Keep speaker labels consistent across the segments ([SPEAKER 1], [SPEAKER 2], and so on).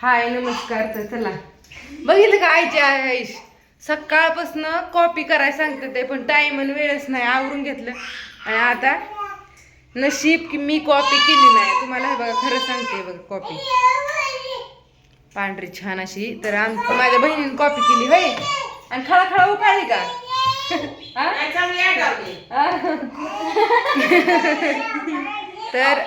[SPEAKER 1] हाय नमस्कार तर चला. बघितलं का आईची आईश सकाळपासून कॉपी करायला सांगते ते पण टाइम आणि वेळच नाही आवरून घेतलं. आणि आता नशीब की मी कॉपी केली नाही. तुम्हाला हे बघा खरं सांगते बघा कॉपी पांढरी छान अशी. तर आम माझ्या बहिणीने कॉपी केली होय? आणि खळा खळा उकाळली का? हा? तर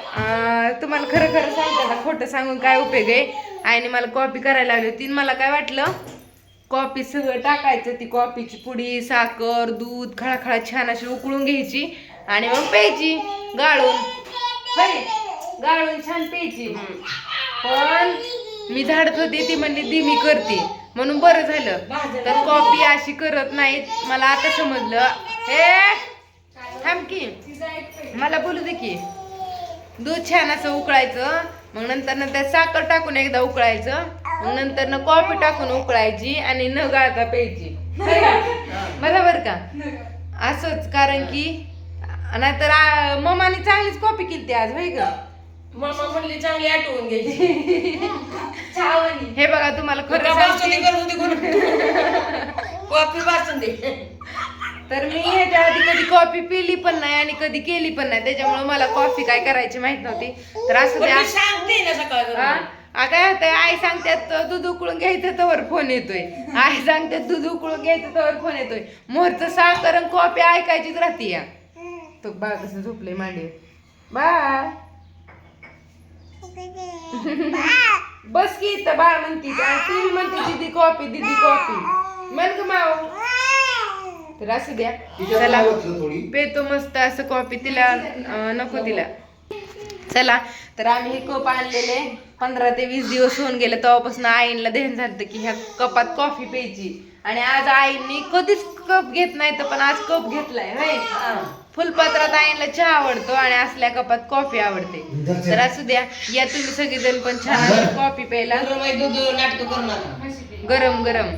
[SPEAKER 1] तुम्हाला खरं खरं सांगते खोटं सांगून काय उपयोग आहे? आईने मला कॉपी करायला लावली होती. मला काय वाटलं? कॉपी सगळं टाकायचं. ती कॉफीची पुडी साखर दूध खळाखळा छान अशी उकळून घ्यायची आणि मग प्यायची. गाळून. गाळून छान प्यायची. पण मी झाडत होते ती म्हणली धीमी करते. म्हणून बरं झालं. तर कॉपी अशी करत नाहीत. मला आता समजलं. हे थांब की. मला बोलू दे की. दूध छान असं उकळायचं. मग नंतर न त्यात साखर टाकून एकदा उकळायचं. मग नंतर न कॉफी टाकून उकळायची आणि न गाळता प्यायची. का? बरोबर का? असंच कारण की नाहीतर आ, मम्माने चांगलीच कॉफी केली आज होय ग
[SPEAKER 2] मामा म्हणली चांगली आठवून घ्यायची.
[SPEAKER 1] हे बघा तुम्हाला खरं
[SPEAKER 2] का बासुंदी
[SPEAKER 1] सांगते तर मी ह्याच्या आधी कधी कॉफी पिली पण नाही आणि कधी केली पण नाही. त्याच्यामुळे मला कॉफी काय करायची माहीत नव्हती. तर असं
[SPEAKER 2] पण
[SPEAKER 1] ते
[SPEAKER 2] मी सांगते ना सकाळ?
[SPEAKER 1] आ, काय होतंय आई सांगतात दूध उकळून घ्यायचं तर फोन येतोय. आई सांगतात दूध उकळून घ्यायचं तर फोन येतोय. मोरचं साखर आणि कॉफी ऐकायचीच राहते या. तो बाळ कसं झोपलंय मांडी बाळ. बस की इथं बाळ म्हणती. ती म्हणते दिदी कॉफी दिदी कॉफी म्हण ग माव तर असू द्या. चला. पेतो मस्त असं कॉफी तिला नको तिला. चला. तर आम्ही हे कप आणलेले. पंधरा ते वीस दिवस होऊन गेले. तेव्हापासून आईला ध्यान झालं की ह्या कपात कॉफी प्यायची. आणि आज आईने कधीच कप घेत नाही तर पण आज कप घेतलाय होय? फुलपत्रात आईला चहा आवडतो आणि असल्या कपात कॉफी आवडते. तर असू द्या. या तुम्ही सगळेजण पण छान कॉफी प्यायला. गरम गरम